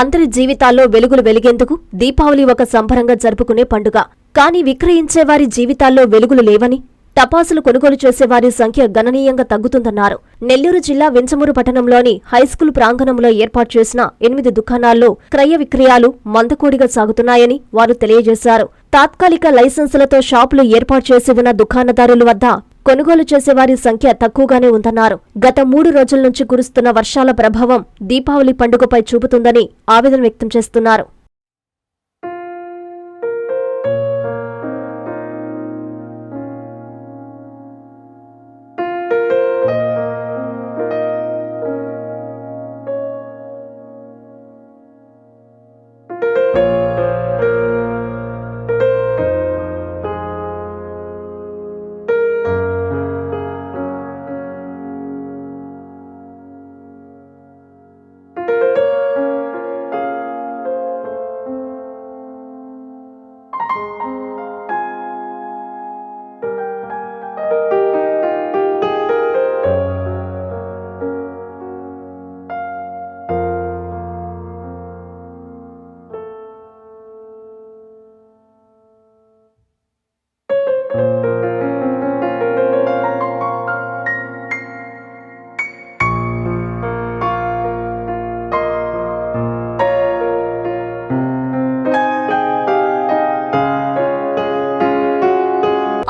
అందరి జీవితాల్లో వెలుగులు వెలిగేందుకు దీపావళి ఒక సంబరంగా జరుపుకునే పండుగ. కానీ విక్రయించే వారి జీవితాల్లో వెలుగులు లేవని టపాసులు కొనుగోలు చేసేవారి సంఖ్య గణనీయంగా తగ్గుతుందన్నారు. నెల్లూరు జిల్లా వించమూరు పట్టణంలోని హైస్కూల్ ప్రాంగణంలో ఏర్పాటు చేసిన ఎనిమిది దుకాణాల్లో క్రయ విక్రయాలు మందకోడిగా సాగుతున్నాయని వారు తెలియజేశారు. తాత్కాలిక లైసెన్సులతో షాపులు ఏర్పాటు చేసి ఉన్న దుకాణదారుల వద్ద కొనుగోలు చేసేవారి సంఖ్య తక్కువగానే ఉందన్నారు. గత మూడు రోజుల నుంచి కురుస్తున్న వర్షాల ప్రభావం దీపావళి పండుగపై చూపుతుందని ఆవేదన వ్యక్తం చేస్తున్నారు.